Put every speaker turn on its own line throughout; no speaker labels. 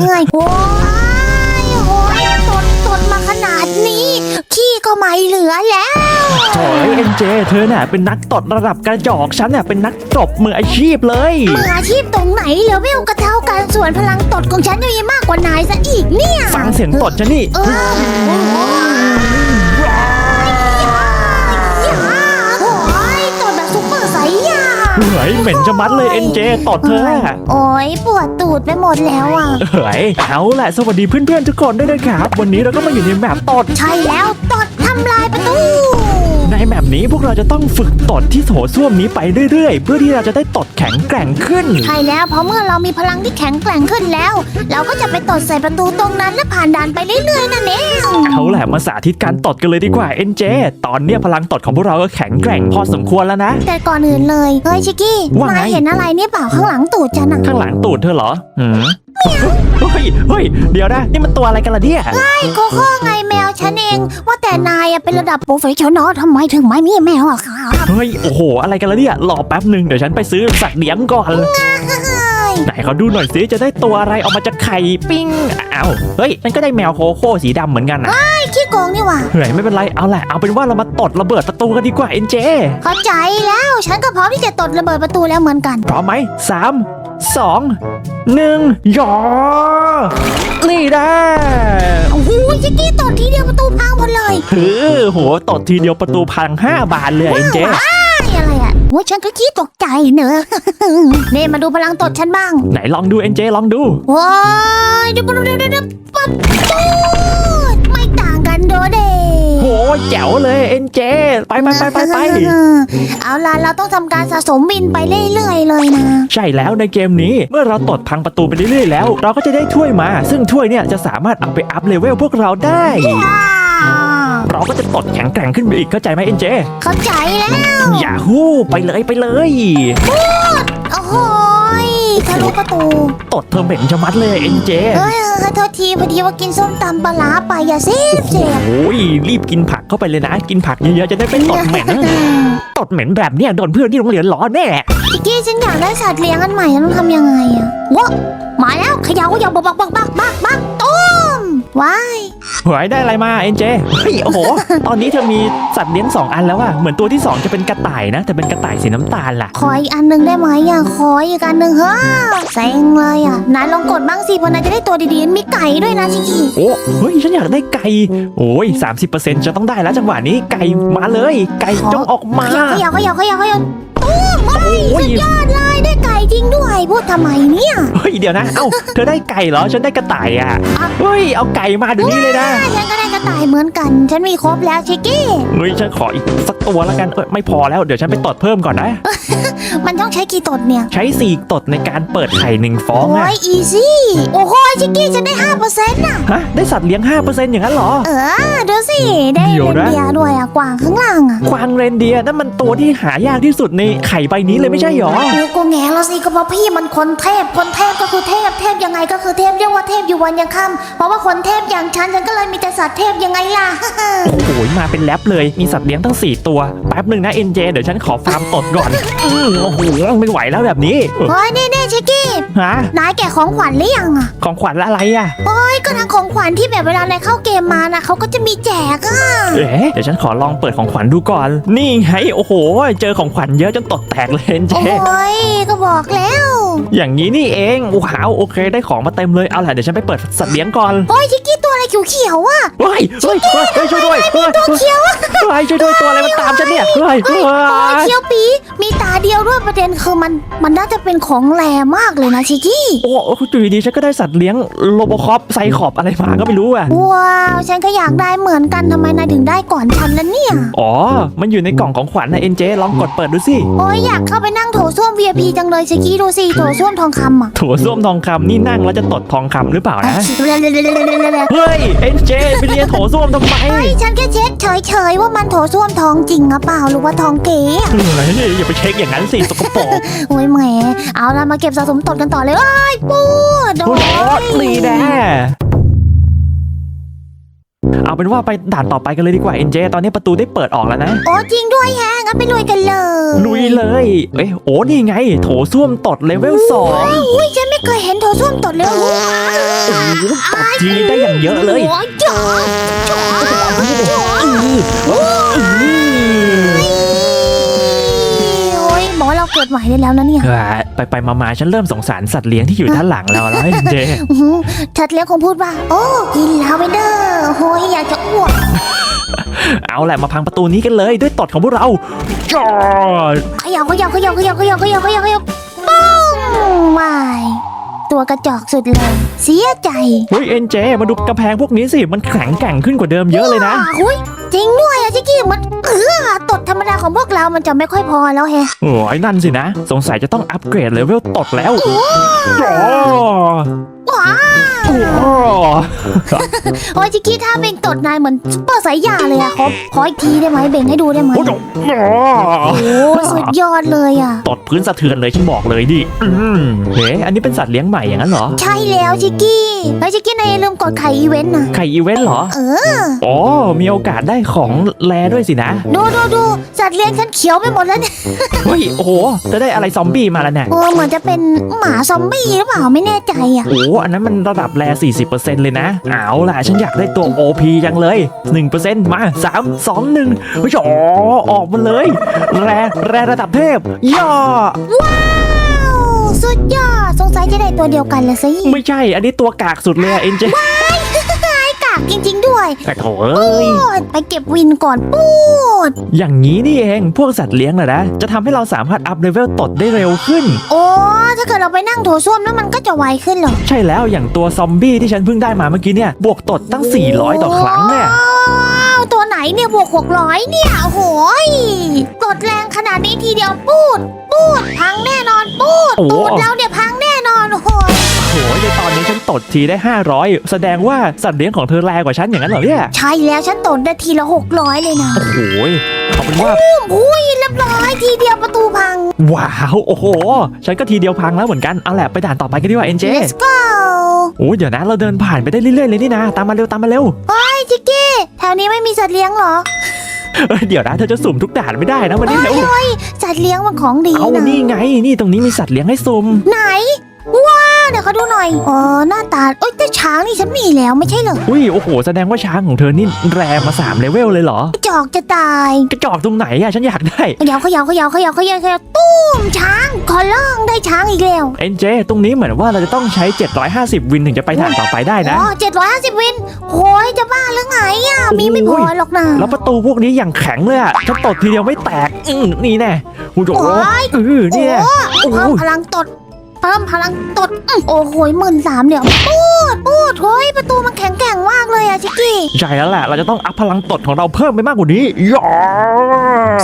เอ้ยโอ้ยโอ้ยตดตดมาขนาดนี้ ขี้ก็ไม่เหลือแล้ว
โถ่เอ็นเจเธอน่ะเป็นนักตดระดับกระจอกฉันน่ะเป็นนักตบมืออาชีพเลย
มืออาชีพตรงไหนเลเวลกระเท่ากันส่วนพลังตดของฉันยังมีมากกว่านายซะอีกเนี่ย
ฟังเสียงตดฉันนี่
เออโอ้ เฮ้
ยเหม็นจะมัดเลยเอ็นเจตดเธออะ
โอ้ยปวดตูดไปหมดแล้วอะ
เฮ้ยเอาแหละสวัสดีเพื่อนๆทุกคนด้วยนะครับ วันนี้เราก็มาอยู่ในแมปตด
ใช่แล้วตดทำลายประตู
ในแมปนี้พวกเราจะต้องฝึกตดที่โถส้วมนี้ไปเรื่อยๆ เพื่อที่เราจะได้ตดแข็งแกร่งขึ้น
ใช่แล้วเพราะเมื่อเรามีพลังที่แข็งแกร่งขึ้นแล้ว เราก็จะไปตดใส่ประตูตรงนั้นและผ่านด่านไปเรื่อยๆนั่นเอง
เอาแหละมาสาธิตการตดกันเลยดีกว่าเอ็นเจตอนเนี้ยพลังตดของพวกเราก็แข็งแกร่งพอสมควรแล้วนะ
แต่ก่อนอื่นเลยเฮ้ยชิกกี้
ว่าไง
นายเห็นอะไรเนี่ยเปล่าข้างหลังตูดฉันอะ
ข้างหลังตูดเธอเหรอหืม เฮ้ยเฮ้ยเดี๋ยวนะ นี่มันตัวอะไรกันล่ะเนี่ย
ไอ้โคโค่ไงแมวฉันเอง ว่าแต่นายอะเป็นระดับโปรเฟชชั่นอลทำไมถึงไม่มีแมวอะครับ
เฮ้ยโอ้โห อะไรกันล่ะเนี่ยรอแป๊บหนึ่งเดี๋ยวฉันไปซื้อสัตว์เลี้ยงก่อนไหนเขาดูหน่อยสิจะได้ตัวอะไรออกมาจากไข่ปิ้งอ้าวเฮ้ยมันก็ได้แมวโคโค่สีดำเหมือนกันนะ
ไอ้ขี้โกงนี่หว่า
เฮ้ยไม่เป็นไรเอาแหละเอาเป็นว่าเรามาตดระเบิดประตูกันดีกว่าเอ็นเจ
เข้าใจแล้วฉันก็พร้อมที่จะตดระเบิดประตูแล้วเหมือนกัน
พร้อมไหมสาม สองหนึ่งหยอนี่ได้
โอ้โหชิกกี้ตดทีเดียวประตูพังหมดเลย
เฮ้อโหตดทีเดียวประตูพังห้าบานเลยเอ็นเจ
ว้ายอะไรอะโอ้ยฉันก็ขี้ตกใจเนอะนี่มาดูพลังตดฉันบ้าง
ไหนลองดูเอ็นเจลองดู
ว้ายเดี๋ยวเดี๋ยวเดี๋ยวเดี๋ยวปั๊บ
แจ๋วเลยเอ็นเจ ไปไปไปไปไป
เอาล่ะเราต้องทำการสะสมบินไปเรื่อยๆเลยนะ
ใช่แล้วในเกมนี้เมื่อเราตดพังประตูไปเรื่อยๆแล้ว เราก็จะได้ถ้วยมา ซึ่งถ้วยเนี่ยจะสามารถเอาไปอัพเลเวลพวกเราได้เราก็จะตดแข็งแกร่งขึ้นไปอีกเข้าใจไหมเอ็นเจ
เข้าใจแล้ว
อย่าฮู้ไปเลยไปเลย
โอ้โหย ทะลุประตู
ตดเธอเหม็นชะมัดเลยเอ็นเจ
เฮ้ยเออโทษทีพอดีว่ากินส้มตำปลาร้าไปอย่าเสียบเสียบ
โอ้ยรีบกินผักเข้าไปเลยนะ กินผักเยอะๆจะได้ไม่ตดเหม็นตดเหม็นแบบเนี้ยโดนเพื่อนที่โรงเรียนล้อแน่
พี่กี้ฉันอยากได้สัตว์เลี้ยงอันใหม่ฉันต้องทำยังไงอะวะมาแล้วเขย่าเขย่าบักบักบักบักบักบักตุ้ม ว้าย
หวยได้อะไรมาเอ็นเจเฮ้ยโอ้โห ตอนนี้เธอมีสัตว์เลี้ยงสองอันแล้วอะเหมือนตัวที่สองจะเป็นกระต่ายนะ แต่เป็นกระต่ายสีน้ำตาลล่ะ
ขออีกอันหนึ่งได้ไหมอะขออีกอันหนึ่งเฮ้อเซ็งเลยอะนายลองกดบ้างสิเพราะนายจะได้ตัวดีๆมีไก่ด้วยนะชิคกี้
โอ้เฮ้ยฉันอยากได้ไก่โอ้ย30%จะต้องได้แล้วจังหวะนี้ไก่มาเลย ไก่จงออกมา
เขย่าเขย่าเขย่าเขย่าเขย่าตุ้มเฮ้ย
โอ้ย
สุดยอดเลยได้ไก่ จริงด้วยพูดทำไมเนี่ย
เฮ้ยเดี๋ยวนะ เอ้า เธอได้ไก่เหรอ ฉันได้กระต่ายอะ
อะ
เฮ้ย เอาไก่มาเดี๋ยวนี้เลยนะ
ฉันก็ได้กระต่ายเหมือนกัน ฉันมีครบแล้วชิคกี้
เฮ้ย ฉันขออีกสักตัวแล้วกันเออไม่พอแล้ว เดี๋ยวฉันไปตดเพิ่มก่อนนะ
มันต้องใช้กี่ตดเนี่ย
ใช้สี่ตดในการเปิดไข่หนึ่งฟอง
โอ้
อะ
ยอีซี่ โอ้โหชิคกี้ฉันได้ห้าเปอร์เซ็นต์น่ะ
ฮะ ได้สัตว์เลี้ยง 5%อย่างนั้นเหรอ
เออดูสิได้
เดี๋
เร
ยวนนะ
เดียร์ด้วยอะกวางข้างล่างอะ
กวางเรนเดียร์นั่นมันตัวที่หายากที่สุดในไข่ใบนี้เลยไม่ใช่หรอ
โอ้กูแง่แล้วสิก็เพราะพี่มันคนเทพ คนเทพก็คือเทพ เทพยังไงก็คือเทพเรียกว่าเทพอยู่วันยังค่ำเพราะว่าคนเทพอย่างฉันฉันก็เลยมีแต่สัตว์เทพยังไงล่ะ
โอ้โหมาเป็นแรปเลย มีสัตว์เลี้ยงตั้ง 4 ตัว แป๊บหนึ่งนะเอ็นเจเดี๋ยวฉันขอฟาร์มตดก่อน อืมโอ้โหไม่ไหวแล้วแบบนี้
เฮ้ยนี่นี่ชิคกี้
ฮะ
นายแกะของขวัญหรือยังอะ
ของขวัญอะไรอะ
โอ้ยก็ทางของขวัญที่แบบเวลานายเข้าเกมมานะเขาก็จะมีแจกอะ
เอ๊ะเดี๋ยวฉันขอลองเปิดของขวัญดูก่อน นี่ไงโอ้โห เจอของขวัญเยอะจนตดแตกเลยเอ็นเจ
โอ้ยก็บอกแล้ว
อย่างนี้นี่เองว้าวโอเคได้ของมาเต็มเลยเอาล่ะเดี๋ยวฉันไปเปิดสัตว์เลี้ยงก่อน
โอ้ยชิคกี้ตัวอะไรเขียวๆอะ
เฮ้ยเฮ้ยเฮ้ยเฮ้ยช่วยด้วยเฮ้ย
ตัวเขียว
เฮ้ยช่วยด้วยตัวอะไรมันตามฉันเนี่ยเฮ้ย
เฮ้
เฮ้
ย
ย
โอ้ยเขียวปีมีตาเดียวด้วยประเด็นคือมันมันน่าจะเป็นของแรมากเลยนะชิคกี้
โอ้โหจุยดีฉันก็ได้สัตว์เลี้ยงโลโบคอปไซคอบอะไรมาก็ไม่รู้อะ
ว้าวฉันก็อยากได้เหมือนกันทำไมนายถึงได้ก่อนฉันล่ะเนี่ย
อ๋อมันอยู่ในกล่องของขวัญนะเอ็นเจลองกดเปิดดูสิ
โอ้ยอยากเข้าไปนั่งโถ ส้วม VIP จังเลยชิคกี้ดูสิโถส้วมทองคำอะ
ถั่วส้วมทองคำนี่นั่งแล้วจะตดทองคำหรือเปล่า
เอ้ย
นะ
เร็วๆๆๆๆ
เฮ้ย เอ็นเจไปเรียนโถส้วมทำไม
ๆเฮ้ยฉันแค่เช็คเฉยๆว่ามันโถส้วมทองจริงหรือเปล่าหรือว่าทองเก๋อะ
เฮ้ยอย่าไปเช็คอย่างนั้นสิสกปรก
โอ้ยแหมเอาละมาเก็บสะสมตดกันต่อเลยเอ้ยปูด
โอ้โหดีแน่เอาเป็นว่าไปด่านต่อไปกันเลยดีกว่าเอ็นเจตอนนี้ประตูได้เปิดออกแล้วนะ
โอ้จริงด้วยแฮะงั้นไปลุยกันเลย
ลุย เลยเอ้ยโอ้นี่ไง โถส้วมตดเลเวลสอง
อุ้ยฉันไม่เคยเห็นโถส้วมตดเลยโอ้โห
ตดทีได้อย่างเยอะเลย
โอ้ยจ๋อจ๋อจ๋อโอ้ยหมอเราเกิดใหม่ได้แล้วนะเนี่ย
เออไปไปมามาฉันเริ่มสงสารสัตว์เลี้ยงที่อยู่ด้านหลังแล้วแล้วเอ็นเจ
อื้อหือชัดเลี้ยงคงพูดว่า โอ้กินลาเวนเดอร์โอ้ยอยากจะอ้วก
เอาแหละมาพังประตูนี้กันเลยด้วยตดของพวกเราจอด
เขยับขยับขยับขยับขยับขยับขยับขยับปุ้งวายตัวกระจอกสุดเลย เสียใจ
เฮ้ยเอ็นเจมาดูกำแพงพวกนี้สิมันแข็งแกร่งขึ้นกว่าเดิมเยอะเลยนะ
อุ้ยจริงด้วยอะชิคกี้มันเออตดธรรมดาของพวกเรามันจะไม่ค่อยพอแล้วแฮะ
โอ้ยนั่นสินะ สงสัยจะต้องอัปเกรดเลเวลตดแล้วจอ
ว้า
โอ้
โอ้ยชิคกี้ถ้าเบ่งตดนายเหมือนซุปเปอร์สายยาเลยอะขอขออีกทีได้ไหมเบ่งให้ดูได้ไหม
โห
โอ้สุดยอดเลยอะ
ตดพื้นสะเทือนเลยฉันบอกเลยดิอืมเฮ้อันนี้เป็นสัตว์เลี้ยงใหม่อย่างนั้นเหรอ
ใช่แล้วชิคกี้เฮ้ยชิคกี้นายอย่าลืมกดไข่อีเวนต์นะ
ไข่อีเวนต์เหรอ
เออ
อ๋อ มีโอกาสได้ของแลด้วยสินะ
ดูดูดูสัตว์เลี้ยงฉันเขียวไปหมดแล้วเนี่ย
เฮ้ย โอ้โห จะได้อะไรซอมบี้มาแล้วเนี่ย
โอ้เหมือนจะเป็นหมาซอมบี้หรือเปล่าไม่แน่ใจอะ
โอ้อันนั้นมันระดับแล40%เลยนะ เอาล่ะ ฉันอยากได้ตัว OP จังเลย 1%มา 3 2 1เฮ้ยอ๋อออกมาเลย แรแรระดับเทพ ย่อ
ว้าว สุดยอด สงสัยจะได้ตัวเดียวกันละสิ
ไม่ใช่ อันนี้ตัวกากสุดเลยเอ็นเจ
กา กจริง ๆ ด้วย
แต่โถเอ้ย
พูดไปเก็บวินก่อนพูด
อย่างนี้นี่เองพวกสัตว์เลี้ยงนะนะ จะทำให้เราสามารถอัพเลเวลตดได้เร็วขึ้น
โอ้ถ้าเกิดเราไปนั่งโถส้วมแล้วมันก็จะไวขึ้นเหรอ
ใช่แล้วอย่างตัวซอมบี้ที่ฉันเพิ่งได้มาเมื่อกี้เนี่ย บวกตดตั้ง 400 ต่อครั้งเนี่ย
ว้าวตัวไหนเนี่ยบวกหกร้อยเนี่ยโอ้โหยกดแรงขนาดนี้ทีเดียวปูด ปูด พังแน่นอนปูด
โอ้โห
ตูดเราเนี่ยพังแน่นอนโอ้โห
โอ้ย ในตอนนี้ฉันตดทีได้ 500 แสดงว่าสัตว์เลี้ยงของเธอแรงกว่าฉันอย่างนั้นเหรอเนี่ย
ใช่แล้วฉันตดได้ทีละหกร้อยเลยนะ
โอ้โหเอาเป็นว่า
อุ้ยเรียบร้อยทีเดียวประตูพัง
ว้าวโอ้โห ฉันก็ทีเดียวพังแล้วเหมือนกันเอาแหละไปด่านต่อไปกันดีกว่าเอ็นเจ
let's go
โอ้ยเดี๋ยวนะเราเดินผ่านไปได้เรื่อยๆเลยนี่นะตามมาเร็วตามมาเร็ว
ไอ้ยจิกกี้แถวนี้ไม่มีสัตว์เลี้ยงเหรอ
เอ้ยเดี๋ยวนะเธอจะสุ่มทุกด่านไม่ได้นะวันนี้เร็ว
เฮ้ยสัตว์เลี้ยงมันของดี
เอา
นะ
นี่ไงนี่ตรงนี้มีสัตว์เลี้ยงให้สุ่ม
ไหนว้า เดี๋ยวเขาดูหน่อย อ๋อ หน้าตาเอ้ยแต่ช้างนี่ฉันมีแล้วไม่ใช่เหรอ
อุ้ยโอ้โห แสดงว่าช้างของเธอนี่แรงมา3เลเวลเลยเหรอ
กระจอกจะตาย
กระจอกตรงไหนอะฉันอยากได้
เขยาวขยาวขยาวขยาวขยาวขยาวตุ้มช้างขอล่องได้ช้างอีกแล้ว
เอ็นเจตรงนี้เหมือนว่าเราจะต้องใช้ 750 วินถึงจะไปด่านต่อไปได้นะ
อ๋อเจ็ดร้อยห้าสิบวินโหยจะบ้าหรือไงอะมีไม่พอหรอกนะ
แล้วประตูพวกนี้อย่างแข็งเลยอะฉันตดทีเดียวไม่แตกอือนี่แน่โอ้โห
โอ้ย
เออนี่แน่
โอ้เพิ่มพลังตด เพิ่มพลังตดอื้อโอ้โหหมื่นสามเดี๋ยวปูดปูดเฮ้ยประตูมันแข็งแกร่งมากเลยอะชิกกี้
ใช่แล้วแหละ เราจะต้องอัพพลังตดของเราเพิ่มไปมากกว่านี้ยอ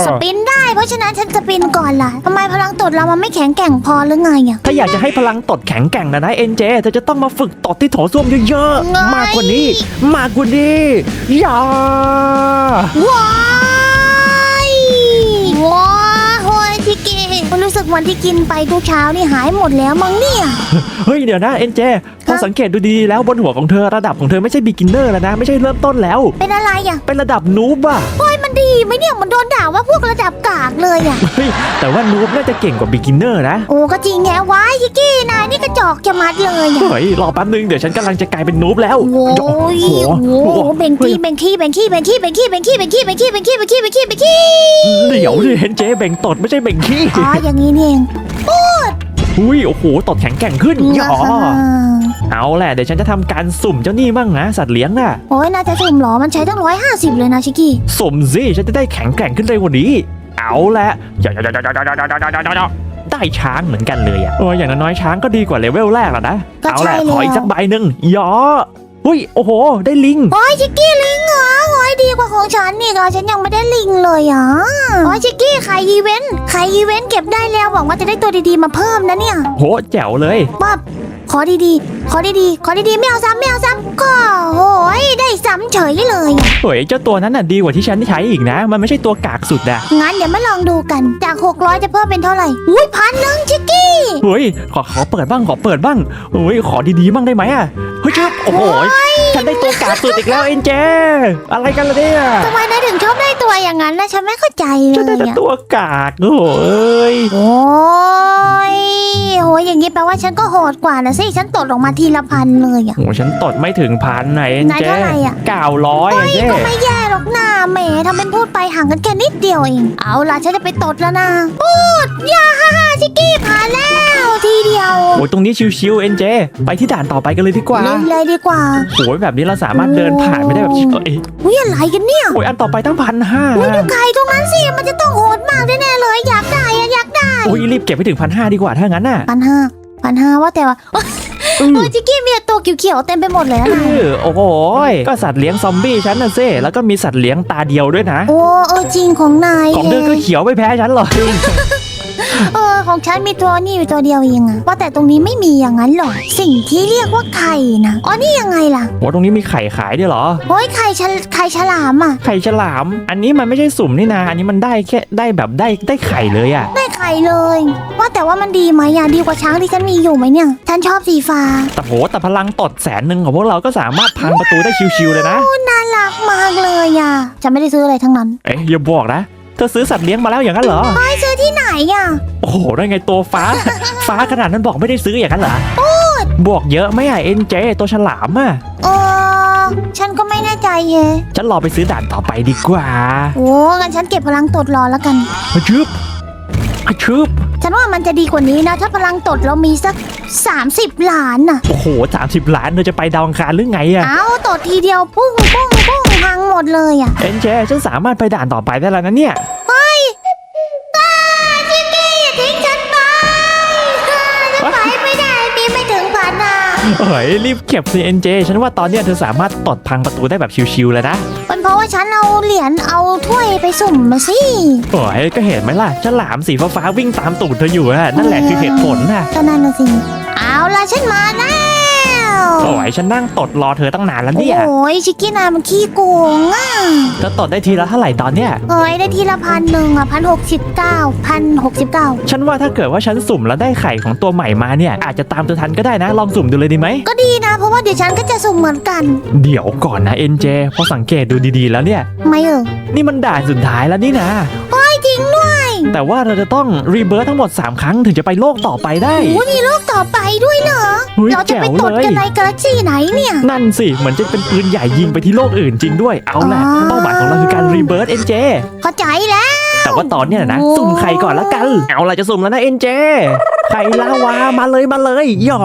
สปินได้เพราะฉะนั้นฉันสปินก่อนล่ะทำไมพลังตดเรามันไม่แข็งแกร่งพอหรือไงอะ
ถ้าอยากจะให้พลังตดแข็งแกร่งนะนะเอ็นเจเธอจะต้องมาฝึกตดที่โถส้วมเยอะ
ไง
ๆมากกว่านี้ มากกว่านี้ยา
ว้าย กกี้รู้สึกวันที่กินไปทุกเช้านี่หายหมดแล้วมั้งเนี่ย
เฮ้ยเดี๋ยวนะเอ็นเจถ้าสังเกตดูดีๆแล้วบนหัวของเธอระดับของเธอไม่ใช่บิกินเนอร์แล้วนะ ไม่ใช่เริ่มต้นแล้ว
เป็นอะไรอะ
เป็นระดับนูบอะ
โอ้ยมัน ดีไหมเนี่ยมันโดนด่าว่าพวกระดับกากเลยอะ
เฮ้ยแต่ว่านูบน่าจะเก่งกว่าบิกินเนอร์นะ
โอ้ก็จริงแงว้ายชิกกี้นายนี่กระจอกจะมัดเลยอะ
เฮ้ยรอแป๊บนึงเดี๋ยวฉันกำลังจะกลายเป็นนูบแล้ว
โอ้ย
โอ้โห
โอ้โหเบงกี้เบงกี้เบงกี้เบงกี้เบงกี้เบงกี้เบงกี้เบงกี้เบงกี้เบงกี้เบงกี้เบงกี้
เดี๋ยวดิเห็นเจเบ่งตดไม่ใช่เบ่งขี้
อ๋ออย่างนี้นี่เอง
อุ้ย โอ้โหตดแข็งแกร่งขึ้นยอเอาแหละเดี๋ยวฉันจะทำการสุ่มเจ้านี่มั่งนะสัตว์เลี้ยงน่ะ
โอ้ยน่าจะสุ่มเหรอมันใช้ตั้งร้อยห้าสิบเลยนะชิกกี้
สุ่มสิฉันจะได้แข็งแกร่งขึ้นเร็วกว่านี้ เอาละได้ช้างเหมือนกันเลยอะโอ้ยอย่างน้อยๆช้างก็ดีกว่าเลเวลแรกแล้วนะ
ก็
เอา
ใช่
ละ
แล้ว
ขออีกสักใบหนึ่งยออุ้ยโอ้โห ได้ลิง
โอ้ยชิกกี้ลิงเหรอโอ้ยดีกว่าของฉันนี่ก็ฉันยังไม่ได้ลิงเลยอะโอ้ยชิกกี้ขายอีเวนต์ขายอีเวนต์ เก็บได้แล้วหวังว่าจะได้ตัวดีๆมาเพิ่มนะเนี่ย
โหแจ๋วเลย
ปั๊บข อดีๆ ขอดีๆ ขอดีๆ ไม่เอาซ้ำไม่เอาซ้ำก็โอ้ยได้ซ้ำเฉยเลยอะ
เฮ้ยเจ้าตัวนั้นน่ะดีกว่าที่ฉันใช้อีกนะ มันไม่ใช่ตัวกากสุดอะ
งั้นเดี๋ยวมาลองดูกัน จาก 600 จะเพิ่มเป็นเท่าไหร่อุ้ยพันหนึ่งชิกกี้
เฮ้ยขอขอเปิดบ้างขอเปิดบ้างเฮ้ยขอดีๆบ้างได้ไหมอะเฮ้ยจึ๊บโอ้โหฉันได้ตัวกาดสุดอีกแล้วเอ็นเจอะไรกันล่ะเนี่ย
ทำไมนายถึงชอบได้ตัวอย่างนั้นนะฉันไม่เข้าใจเล
ฉันได้
ย
แต่
อะ
ตัวกากโอ้โหเอ้ย
โอ้ ว่าฉันก็โหดกว่านะสิฉันตดลงมาทีละพันเลยอะ
โอ้โหฉันตดไม่ถึงพันไหนเอ็น
นาย
เจ
เท่าไหร่อะ
เก้าร้อย
เฮ้ย
เจ๊
ก็ไม่แย่หรอกนะแหมทำเป็นพูดไปห่างกันแค่นิดเดียวเองเอาล่ะฉันจะไปตดแล้วนะพูดอย่าฮ่าฮ่าชิกกี้ผ่านแล้วทีเดียว
โอ้ยตรงนี้ชิวๆเอ็นเจ ไปที่ด่านต่อไปกันเลยดีกว่า
เล่นเลยดีกว่า
โอ้ยแบบนี้เราสามารถเดินผ่านไม่ได้แบบเอ้ย
อุ้ยอะไรกันเนี่ย
โอ้ยอันต่อไปตั้งพันห้า
อุ้ยดูไก่ตรงนั้นสิมันจะต้องโหดมากแน่ๆเลย อยากได้อะอยากได้
โอ้ยรีบเก็บไปถึงพันห้าดีกว่าถ้างั้นน่ะ
พันห้า พันห้าว่าแต่ว่า
อื
โอ้
ม
ยชิกกี้มีแต่ตัวเขียวๆเต็มไปหมดเลยนะ
เออโอ้โหยก็สัตว์เลี้ยงซอมบี้ฉันน่ะเซ่แล้วก็มีสัตว์เลี้ยงตาเดียวด้วยนะ
โอ้เออจริงของนาย
ของเธอก็เขียวไม่แพ้ฉันหรอก
เออของฉันมีตัวนี่อยู่ตัวเดียวเองอะว่าแต่ตรงนี้ไม่มีอย่างนั้นหรอสิ่งที่เรียกว่าไข่นะอ๋อนี่ยังไงล่ะ
โอ้ตรงนี้มีไข่ขายด้วยเหรอ
โอ้ยไข่ฉลไข่ฉลามอะ
ไข่ฉลาม อันนี้มันไม่ใช่สุ่มนี่นาอันนี้มันได้แค่ได้แบบได้ได้ไข่เลยอะ
ได้ ไข่เลย ว่าแต่ว่ามันดีไหมอะดีกว่าช้างที่ฉันมีอยู่ไหมเนี่ย ฉันชอบสีฟ้า
แต่โหแต่พลังตดแสนหนึ่งของพวกเราก็สามารถพังประตูได้ชิวๆเลยนะ
น่ารักมากเลยอะฉันไม่ได้ซื้ออะไรทั้งนั้น
เอ๊ะอย่าบอกนะ เธอซื้อสัตว์เลี้ยงมาแล้วอย่างนั้นเหรอ
ไปซื้อที่ไหนอะ
โอ้โหได้ไงตัวฟ้า ฟ้าขนาดนั้นบอกไม่ได้ซื้ออย่างนั้นเหรอบวกเยอะไหมอะเอ็นเจตัวฉลามอะ
เออฉันก็ไม่แน่ใจเย
ฉันรอไปซื้อด่านต่อไปดีกว่า
โอ้งั้นฉันเก็บพลังตดรอแล้วกัน
อะชึบ อะชึบ
ฉันว่ามันจะดีกว่านี้นะ ถ้าพลังตดเรามีสัก 30 ล้านน่ะ
โอ้โหสามสิบล้านเธอจะไปดาวอังคารหรือไงอะ
เอาตดทีเดียวพุ่งพุ่งพุ่งพังหมดเลยอะ
เอ็นเจฉันสามารถไปด่านต่อไปได้แล้วนะเนี่ย
ชิคกี้อย่าทิ้งฉันไปฉันไปไม่ได้มีไม่ถึงพันอะ
เฮ้ยรีบเก็บสิเอ็นเจฉันว่าตอนเนี้ยเธอสามารถตดพังประตูได้แบบชิวๆเลยนะ
เป็นเพราะ ว่าฉันเอาเหรียญเอาถ้วยไปสุ่มมาสิ
โอ้ยก็เห็นไหมล่ะฉลามสีฟ้าๆวิ่งตามตูดเธออยู่อะนั่นแหละคือเหตุผลน่ะ
ก็นั่นน่ะสิ เอาล่ะฉันมาแล้ว
โอ้ยฉันนั่งตดรอเธอตั้งนานแล้ว
โอ้
เนี่ย
โหชิคกี้นายมันขี้โกงอะ
เธอตดได้ทีละเท่าไหร่ตอนเนี้ย
เอ้ยได้ทีละพันหนึ่งอะพันหกสิบเก้าพันหกสิบเก้า
ฉันว่าถ้าเกิดว่าฉันสุ่มแล้วได้ไข่ของตัวใหม่มาเนี่ย อาจจะตามเธอทันก็ได้นะ ลองสุ่มดูเลยดีไหม
ก็ดีนะ เพราะว่าเดี๋ยวฉันก็จะสุ่มเหมือนกัน
เดี๋ยวก่อนนะเอ็นเจพอสังเกตดูดีๆแล้วเนี่ย
ไม่เออ
นี่มันด่านสุดท้ายแล้วนี่นะ
จริงด้วย
แต่ว่าเราจะต้องรีเบิร์ตทั้งหมด 3 ครั้งถึงจะไปโลกต่อไปได้
โอ้มีโลกต่อไปด้วยเหรอ
เฮ้ย
เราจะไปตด
แจ๋วเลย
กันในกาแล็กซี่ไหนเนี่ย
นั่นสิ เหมือนจะเป็นปืนใหญ่ยิงไปที่โลกอื่นจริงด้วย เอาแหละ
อ๋อ
เป้าหมายของเราคือการรีเบิร์ตเอ็นเจ
เข้าใจแล้ว
แต่ว่าตอนเนี้ยนะ
โอ้
สุ่มไข่ก่อนละกัน เอาล่ะจะสุ่มแล้วนะเอ็นเจ ไข่ลาวามาเลยมาเลยหยอ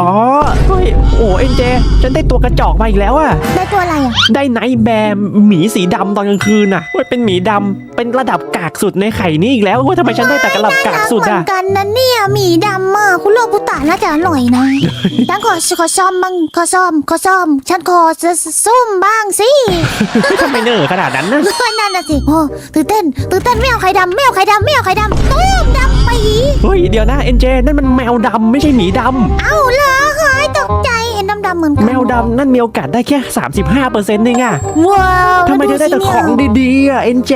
เฮ้ยโอ้เอ็นเจฉันได้ตัวกระจอกมาอีกแล้วอะ
ได้ตัวอะไรอะ
ได้ไนท์แบร์หมีสีดำตอนกลางคืนน่ะเว้ยเป็นหมีดำเป็นระดับกากสุดในไข่นี่อีกแล้วเว้ยทำไมฉันได้แต่ระดับกากสุด
เหมื
อะ
อนกันนะเนี่ยหมีดำอะคุณโลบุตะน่าจะอร่อยนะฉันขอขอซ่อมบ้างขอซ่อมขอซ่อม ฉันขอจะซุ่มบ้างสิ
ทำไมเนอขนาดนั้นนะ
นั่นน่ะสิโอ้ตื่นเต้นตื่นเต้นไม่เอาไข่ดำไม่เอาไข่ดำไม่เอาไข่ดำตุ้มดำปี
เฮ้ยเดี๋ยวนะเอ็นเจนั่นมันแมวดำไม่ใช่หมีด
เอาเหรอหายตกใจเห็นดำๆเหมือนกัำ
แมวดำนั่นมีโอกาสได้แค่ 35%เองอะ
ว้าว
ทำไมเธอได้แต่ของดีๆอะเอ็นเจ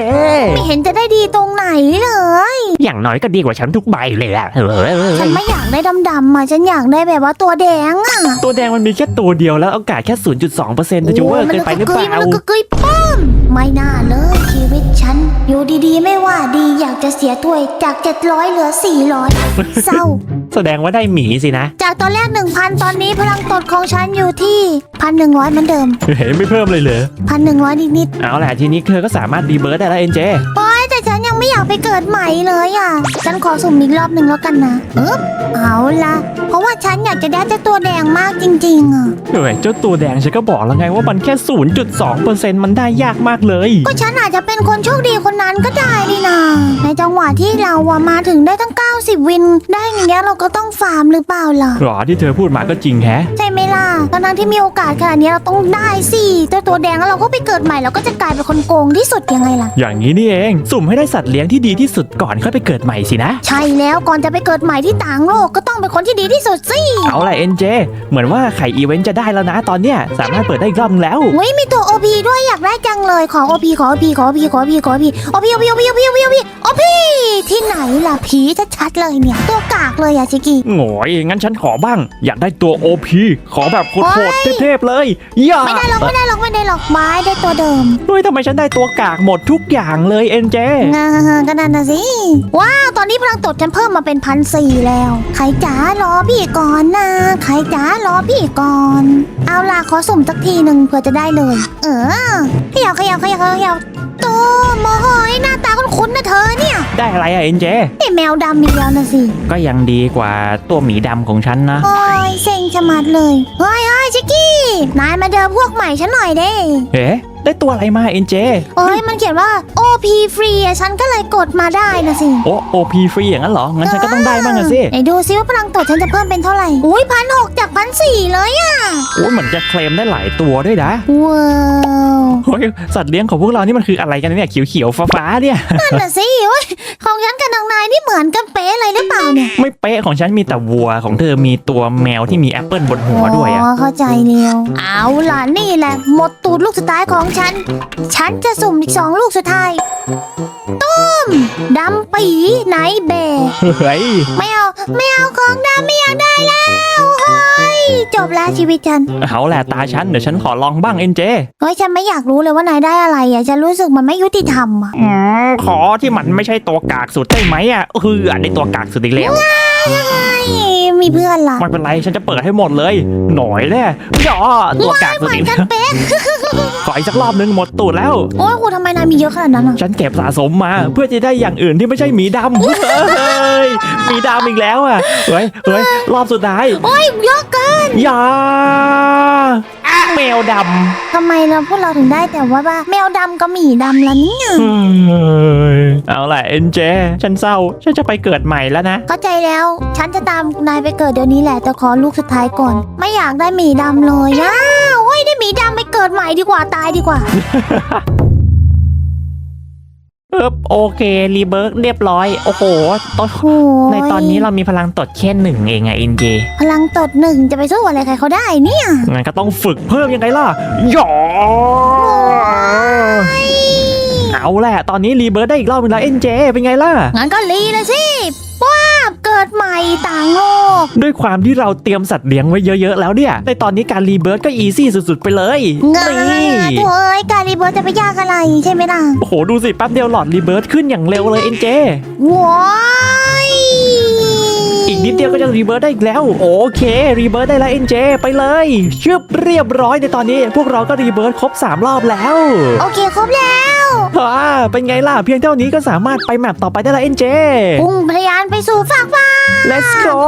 ไม่เห็นจะได้ดีตรงไหนเลย
อย่างน้อยก็ดีกว่าฉันทุกใบเลยอะเออ
ฉันไม่อยากได้ดำๆอะฉันอยากได้แบบว่าตัวแดงอะ
ตัวแดงมันมีแค่ตัวเดียวแล้วโอกาสแค่ 0.2%จะเวอร์เกินไปหรือเปล่า
มันก็กึยป้อม ไม่น่าเลยชีวิตฉัน อยู่ดีๆ ไม่ว่าดีอยากจะเสียถ้วยจาก700เหลือ400เศร้า
แสดงว่าได้หมีสินะ
จากตอนแรก1,000ตอนนี้พลังตดของฉันอยู่ที่1,100เหมือนเดิม
เฮ้ยไม่เพิ่มเลยเหรอ
1,100นิด
เอาแหละทีนี้เธอก็สามารถรีเบิร์ตได้แล้วเอ็นเจ
ๆโอ้ยแต่ฉันยัง ไม่อยากไปเกิดใหม่เลยอะ ฉันขอสุ่มอีกรอบหนึ่งแล้วกันนะอึ๊บเอาละเพราะว่าฉันอยากจะได้เจ้าตัวแดงมากจริงๆอะ
เฮ้ยเจ้าตัวแดงฉันก็บอกแล้วไงว่ามันแค่ 0.2%มันได้ยากมากเลย
ก็ฉันอาจจะเป็นคนโชคดีคนนั้นก็ได้นี่นาในจังหวะที่เราอะมาถึงได้ตั้ง 90 วิน ได้อย่างเงี้ยเราก็ต้องฟาร์มหรือเปล่าล่ะ
หรอที่เธอพูดมาก็จริงแฮะ
ใช่ไหมล่ะตอนนั้นที่มีโอกาสขนาดนี้เราต้องได้สิตัวตัวแดงแล้วเราก็ไปเกิดใหม่เราก็จะกลายเป็นคนโกงที่สุดยังไงล่ะ
อย่างนี้นี่เอง สุ่มให้ได้สัตว์เลี้ยงที่ดีที่สุดก่อนค่อยไปเกิดใหม่สินะ
ใช่แล้วก่อนจะไปเกิดใหม่ที่ต่างโลกก็ต้องเป็นคนที่ดีที่สุดสิ
เอาล่ะเอ็นเจเหมือนว่าไข่อีเวนต์จะได้แล้วนะตอนเนี้ยสามารถเปิดได้อีกรอบนึงแล้ว
เฮ้ยมีตัว OP ด้วยอยากได้จังเลยขอ OP ขอ OP ขอ OP ขอ OP ขอ OP OP OP OP OP OP OP OP ที่ไหนไหนล่ะผีชัดๆเลยเนี่ยตัวกากเลยอะชิกกี้
โง่ยงั้นฉันขอบ้าง อยากได้ตัว OP ขอแบบโหดๆเทพๆเลยอย่า
ไม่ได้หรอกไม่ได้หรอกไม่ได้หรอกไม้ได้ตัวเดิม
ด้วยทำไมฉันได้ตัวกากหมดทุกอย่างเลยเอ็นเจ
งาก็นั่นนะสิ ว้าว ตอนนี้พลังตดฉันเพิ่มมาเป็นพันสี่แล้ว ใครจ๋ารอพี่ก่อนนะ ใครจ๋ารอพี่ก่อน เอาล่ะขอสุ่มสักทีหนึ่งเผื่อจะได้เลย เออขยับขยับขยับขยับตัวโมโหยหน้าตาคุ้นๆนะเธอเนี่ย
ได้อะไรอะเอ็นเจ
ไอ้แมวดำอีกแล้วนะสิ
ก็ยังดีกว่าตัวหมีดำของฉันนะ
โอ้ยเซ็งชะมัดเลยเฮ้ยเฮ้ยชิกกี้ นายมาเดินพวกใหม่ฉันหน่อยเด้
เอ๊ะ ได้ตัวอะไรมาเอ็นเจ
เอ้ยมันเขียนว่า OP ฟรีอะฉันก็เลยกดมาได้นะสิ
โอ้โอพีฟรีอย่างนั้นเหรอ งั้นฉันก็ต้องได้บ้างอะสิ
ไหนดูซิว่าพลังตดฉันจะเพิ่มเป็นเท่าไหร่ อุ้ยพันหกจากพันสี่เลยอะ
โอ้ยเหมือนจะเคลมได้หลายตัวด้วยนะ
ว้าว
โอ้ยสัตว์เลี้ยงของพวกเรานี่มันคืออะไรกันเนี่ยเขียวๆฟ้าๆเนี่ย
นั่นน่ะสิเว้ยของฉันกับนางนายนี่เหมือนกันเป๊ะเลยหรือเปล่าเนี่ย
ไม่เป๊ะของฉันมีแต่วัวของเธอมีตัวแมวที่มีแอปเปิลบนหัวด้วยอะ
อ๋อเข้าใจแล้วเอาล่ะนี่แหละ หมดตูดลูกสุดท้ายของฉัน ฉันจะสุ่มอีกสองลูกสุดท้ายตุ้มดำปีไหนเบ
เฮ้ย
ไม่เอาไม่เอาของดำไม่อยากได้แล้วเฮ้ยจบแล้วชีวิตฉัน
เอาแหละตาฉัน เดี๋ยวฉันขอลองบ้างเอ็นเจ
เฮ้ยฉันไม่อยากรู้เลยว่านายได้อะไรอะฉันรู้สึกมันไม่ยุติธรรมอะ
อืมขอที่มันไม่ใช่ตัวกากสุดได้ไหมอะคืออันนี้ตัวกากสุดอีกแล้ว
เฮ้ยมีเพื่อนล่ะ
ไม่เป็นไร ฉันจะเปิดให้หมดเลย หน่อยแน่ย่อตัวกาก
เห
สุด
มือ
อี
น
ก
กันเป๊ะ
ขออีกสักรอบนึงหมดตูดแล้ว
โอ้ยครูทำไมนายมีเยอะขนาดนั้นอะ
ฉันเก็บสะสมมาเพื่อจะได้อย่างอื่นที่ไม่ใช่หมีดำเฮ้ยหมีดำอีกแล้วอะเฮ้ยเฮ้ยรอบสุดท้าย
โอ้ยเยอะเกิน
อย่าอ้างแมวด
ทำไมเราพวกเราถึงได้แต่ว่าว่าแมวดำกับหมีดำล่ะเนี่ยำ
เฮ้ยเอาแหละเอ็นเจ ฉันเศร้า ฉันจะไปเกิดใหม่แล้วนะ
เข้าใจแล้ว ฉันจะตามนายไปเกิดเดี๋ยวนี้แหละแต่ขอลูกสุดท้ายก่อน ไม่อยากได้หมีดำเลยอ้าวโอ้ยได้ห มีดำไปเกิดใหม่ดีกว่าตายดีกว่า
เอบโอเค รีเบิร์กเรียบร้อย โอ้โหตอน
โอ้ย
ในตอนนี้เรามีพลังตดแค่หนึ่งเองอะเอ็นเจ
พลังตดหนึ่งจะไปสู้อะไรใครเขาได้เนี่ย
งั้นก็ต้องฝึกเพิ่มยังไงล่ะหยอ เอาแหละ ตอนนี้รีเบิร์ดได้อีกรอบนึงแล้วเอ็นเจเป็นไงล่ะ
งั้นก็รีเลยสิว้าบเกิดใหม่ต่างโลก
ด้วยความที่เราเตรียมสัตว์เลี้ยงไว้เยอะๆแล้วเนี่ย ในตอนนี้การรีเบิร์ดก็อีซี่สุดๆไปเลย
งา
นี่
โถ่เอ้ยการรีเบิร์ตจะไปยากอะไรใช่ไหมล่ะ
โอ้โห ดูสิแป๊บเดียวหลอดรีเบิร์ดขึ้นอย่างเร็วเลยเอ็นเจ
ว้าย
อีกนิดเดียวก็จะรีเบิร์ดได้อีกแล้ว โอเครีเบิร์ดได้แล้วเอ็นเจไปเลยชึบเรียบร้อยในตอนนี้ พวกเราก็รีเบิร์ดครบ 3 รอบแล้ว
โอเคครบแล้ว
อ่าเป็นไงล่ะเพียงเท่านี้ก็สามารถไปแมปต่อไปได้แล้วเอ็นเจ
พุ่งพยานไปสู่ฟากฟ้า
let's go